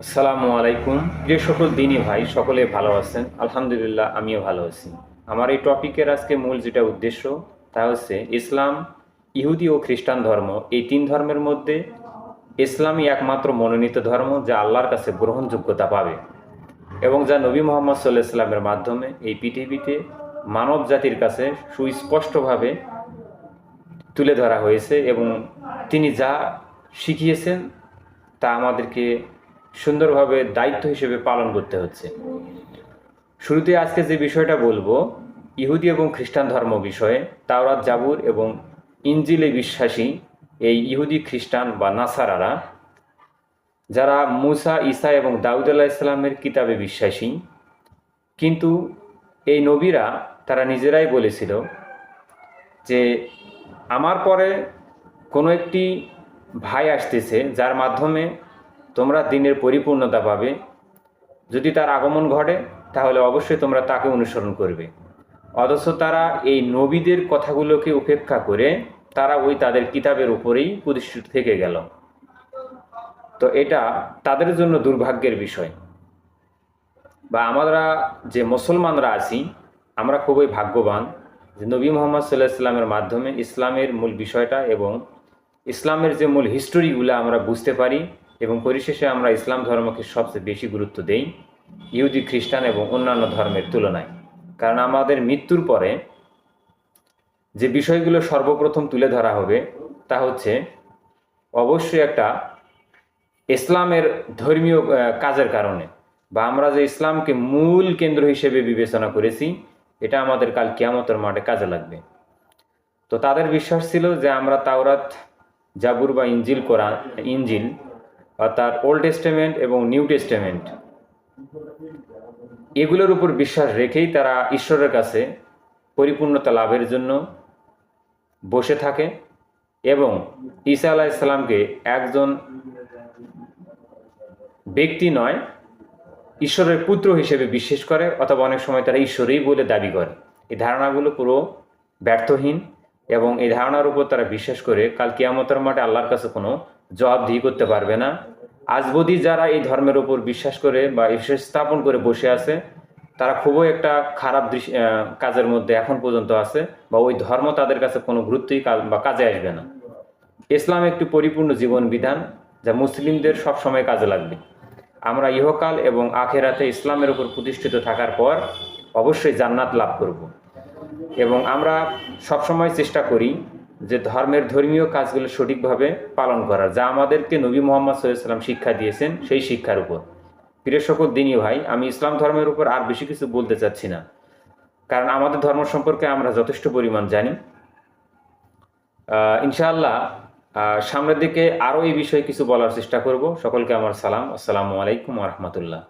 আসসালামু আলাইকুম। যে সকল দিনই ভাই, সকলে ভালো আছেন? আলহামদুলিল্লাহ, আমিও ভালো আছি। আমার এই টপিকের আজকে মূল যেটা উদ্দেশ্য, তা হচ্ছে ইসলাম, ইহুদি ও খ্রিস্টান ধর্ম। এই তিন ধর্মের মধ্যে ইসলামই একমাত্র মনোনীত ধর্ম যা আল্লাহর কাছে গ্রহণযোগ্যতা পাবে এবং যা নবী মোহাম্মদ সাল্লাহ ইসলামের মাধ্যমে এই পৃথিবীতে মানব জাতির কাছে সুস্পষ্টভাবে তুলে ধরা হয়েছে এবং তিনি যা শিখিয়েছেন তা আমাদেরকে সুন্দরভাবে দায়িত্ব হিসেবে পালন করতে হচ্ছে। শুরুতে আজকে যে বিষয়টা বলব, ইহুদি এবং খ্রিস্টান ধর্ম বিষয়ে, তাওরাত জাবুর এবং ইঞ্জিলে বিশ্বাসী এই ইহুদি খ্রিস্টান বা নাসারারা, যারা মুসা, ঈসা এবং দাউদ আল্লাহ ইসলামের কিতাবে বিশ্বাসী, কিন্তু এই নবীরা তারা নিজেরাই বলেছিল যে আমার পরে কোনো একটি ভাই আসতেছে যার মাধ্যমে তোমরা দিনের পরিপূর্ণতা পাবে। যদি তার আগমন ঘটে, তাহলে অবশ্যই তোমরা তাকে অনুসরণ করবে। অথচ তারা এই নবীদের কথাগুলোকে উপেক্ষা করে তারা ওই তাদের কিতাবের উপরেই প্রতিষ্ঠিত থেকে গেল। তো এটা তাদের জন্য দুর্ভাগ্যের বিষয়। বা আমরা যে মুসলমানরা আছি, আমরা খুবই ভাগ্যবান যে নবী মোহাম্মদ সাল্লাহ ইসলামের মাধ্যমে ইসলামের মূল বিষয়টা এবং ইসলামের যে মূল হিস্টোরিগুলো আমরা বুঝতে পারি এবং পরিশেষে আমরা ইসলাম ধর্মকে সবচেয়ে বেশি গুরুত্ব দেই ইহুদি, খ্রিস্টান এবং অন্যান্য ধর্মের তুলনায়। কারণ আমাদের মৃত্যুর পরে যে বিষয়গুলো সর্বপ্রথম তুলে ধরা হবে তা হচ্ছে অবশ্যই একটা ইসলামের ধর্মীয় কাজের কারণে বা আমরা যে ইসলামকে মূল কেন্দ্র হিসেবে বিবেচনা করেছি, এটা আমাদের কাল কিয়ামতের মাঠে কাজে লাগবে। তো তাদের বিশ্বাস ছিল যে আমরা তাওরাত, জাবুর বা ইঞ্জিল কোরআন ইঞ্জিল অর্থাৎ ওল্ড টেস্টামেন্ট এবং নিউ টেস্টামেন্ট এগুলোর উপর বিশ্বাস রেখেই তারা ঈশ্বরের কাছে পরিপূর্ণতা লাভের জন্য বসে থাকে এবং ঈসা আলাহ ইসলামকে একজন ব্যক্তি নয়, ঈশ্বরের পুত্র হিসেবে বিশ্বাস করে, অথবা অনেক সময় তারা ঈশ্বরই বলে দাবি করে। এই ধারণাগুলো পুরো ব্যর্থহীন এবং এই ধারণার উপর তারা বিশ্বাস করে কাল কিয়ামতের মাঠে আল্লাহর কাছে কোনো জবাবদিহি করতে পারবে না। আজ বদি যারা এই ধর্মের উপর বিশ্বাস করে বা বিশ্বাস স্থাপন করে বসে আছে, তারা খুবই একটা খারাপ দৃশ্য কাজের মধ্যে এখন পর্যন্ত আছে বা ওই ধর্ম তাদের কাছে কোনো গুরুত্বই বা কাজে আসবে না। ইসলাম একটি পরিপূর্ণ জীবন বিধান যা মুসলিমদের সব সময় কাজে লাগবে। আমরা ইহকাল এবং আখেরাতে ইসলামের উপর প্রতিষ্ঠিত থাকার পর অবশ্যই জান্নাত লাভ করব। এবং আমরা সবসময় চেষ্টা করি যে ধর্মের ধর্মীয় কাজগুলো সঠিকভাবে পালন করার যা আমাদেরকে নবী মোহাম্মদ সাল্লাম শিক্ষা দিয়েছেন, সেই শিক্ষার উপর। প্রিয় সকল দিনই ভাই, আমি ইসলাম ধর্মের উপর আর বেশি কিছু বলতে চাচ্ছি না। কারণ আমাদের ধর্ম সম্পর্কে আমরা যথেষ্ট পরিমাণ জানি। ইনশাআল্লাহ সামনের দিকে আরও এই বিষয়ে কিছু বলার চেষ্টা করব। সকলকে আমার সালাম। আসসালামু আলাইকুম রহমতুল্লাহ।